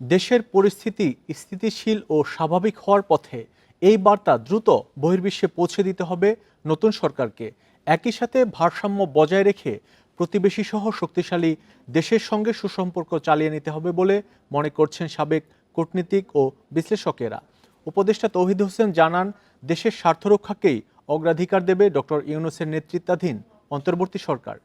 দেশের পরিস্থিতি স্থিতিশীল ও স্বাভাবিক হওয়ার পথে এই বার্তা দ্রুত বহির্বিশ্বে পৌঁছে দিতে হবে নতুন সরকারকে। একই সাথে ভারসাম্য বজায় রেখে প্রতিবেশী সহ শক্তিশালী দেশের সঙ্গে সুসম্পর্ক চালিয়ে নিতে হবে বলে মনে করছেন সাবেক কূটনীতিক ও বিশ্লেষকেরা। উপদেষ্টা তৌহিদ হোসেন জানান, দেশের স্বার্থ রক্ষাকেই অগ্রাধিকার দেবে ডক্টর ইউনুসের নেতৃত্বাধীন অন্তর্বর্তী সরকার।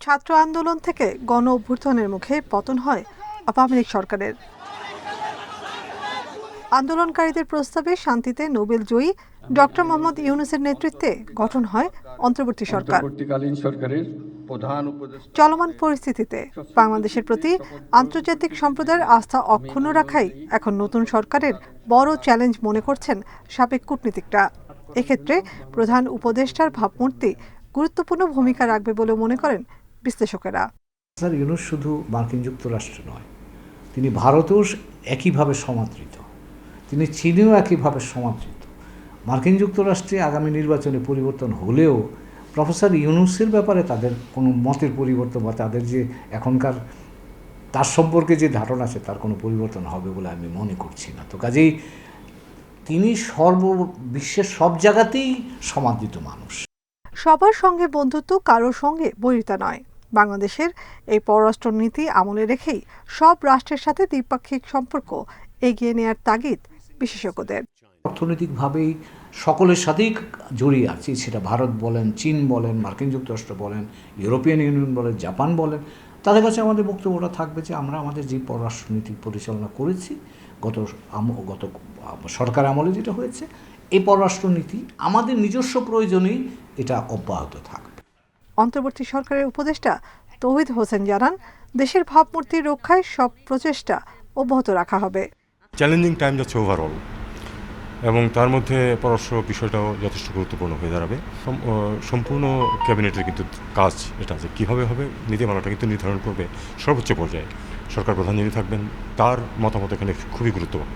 ছাত্র আন্দোলন থেকে গণ অভ্যুত্থানের মুখে পতন হয় আওয়ামী লীগ সরকারের। আন্দোলনকারীদের প্রস্তাবে শান্তিতে নোবেল জয়ী ডক্টর মোহাম্মদ ইউনুসের নেতৃত্বে গঠন হয় অন্তর্বর্তী সরকার। সরকারের চলমান পরিস্থিতিতে বাংলাদেশের প্রতি আন্তর্জাতিক সম্প্রদায়ের আস্থা অক্ষুণ্ণ রাখাই এখন নতুন সরকারের বড় চ্যালেঞ্জ মনে করছেন সাবেক কূটনীতিকরা। এক্ষেত্রে প্রধান উপদেষ্টার ভাবমূর্তি গুরুত্বপূর্ণ ভূমিকা রাখবে বলে মনে করেন বিশ্লেষকেরা। স্যার ইউনুস শুধু মার্কিন যুক্তরাষ্ট্র নয় তিনি ভারতেও একইভাবে সমাদৃত তিনি চীনেও একইভাবে সমাদৃত। মার্কিন যুক্তরাষ্ট্রে আগামী নির্বাচনে পরিবর্তন হলেও প্রফেসর ইউনুসের ব্যাপারে তাদের কোনো মতের পরিবর্তন বা তাদের যে এখনকার তার সম্পর্কে যে ধারণা আছে তার কোনো পরিবর্তন হবে বলে আমি মনে করছি না। তো কাজেই তিনি সর্ব বিশ্বের সব জায়গাতেই সমাদৃত মানুষ। সবার সঙ্গে বন্ধুত্ব কারোর সঙ্গে বৈরিতা নয়। বাংলাদেশের এই পররাষ্ট্রনীতি আমলে রেখেই সব রাষ্ট্রের সাথে দ্বিপাক্ষিক সম্পর্ক এগিয়ে নেয়ার তাগিদ বিশেষজ্ঞদের। অর্থনৈতিকভাবেই সকলের সাথেই জড়িয়ে আছি, সেটা ভারত বলেন, চীন বলেন, মার্কিন যুক্তরাষ্ট্র বলেন, ইউরোপিয়ান ইউনিয়ন বলেন, জাপান বলেন, তাদের কাছে আমাদের বক্তব্যটা থাকবে যে আমরা আমাদের যে পররাষ্ট্রনীতি পরিচালনা করেছি, গত গত সরকার আমলে যেটা হয়েছে, এই পররাষ্ট্রনীতি আমাদের নিজস্ব প্রয়োজনেই এটা অব্যাহত থাকবে অন্তর্বর্তী সরকারের উপদেষ্টা তৌহিদ হোসেন জানান, দেশের ভাবমূর্তি রক্ষায় সব প্রচেষ্টা অব্যাহত রাখা হবে। চ্যালেঞ্জিং টাইম যাচ্ছে ওভারঅল এবং তার মধ্যে পররাষ্ট্র বিষয়টাও যথেষ্ট গুরুত্বপূর্ণ হয়ে দাঁড়াবে। সম্পূর্ণ ক্যাবিনেটের কিন্তু কাজ এটা আছে কীভাবে হবে নীতিমালাটা কিন্তু নির্ধারণ করবে সর্বোচ্চ পর্যায়ে। সরকার প্রধান যিনি থাকবেন, তার মতামত এখানে খুবই গুরুত্বপূর্ণ।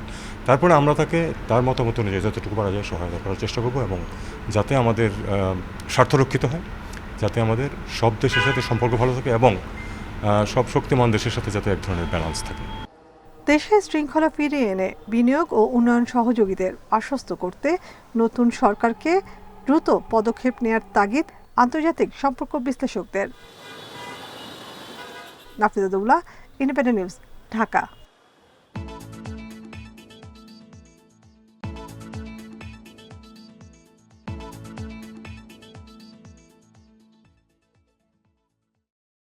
তারপরে আমরা তাকে তার মতামত অনুযায়ী যতটুকু পারা যায় সহায়তা করার চেষ্টা করব এবং যাতে আমাদের স্বার্থ রক্ষিত হয়। যাতে আমাদের সব দেশের সাথে সম্পর্ক ভালো থাকে এবং সব শক্তিমান দেশের সাথে যাতে এক ধরনের ব্যালেন্স থাকে। দেশে শৃঙ্খলা ফিরিয়ে এনে বিনিয়োগ ও উন্নয়ন সহযোগীদের আশ্বস্ত করতে নতুন সরকারকে দ্রুত পদক্ষেপ নেয়ার তাগিদ আন্তর্জাতিক সম্পর্ক বিশ্লেষকদের। Nafizadullah Independent News Dhaka.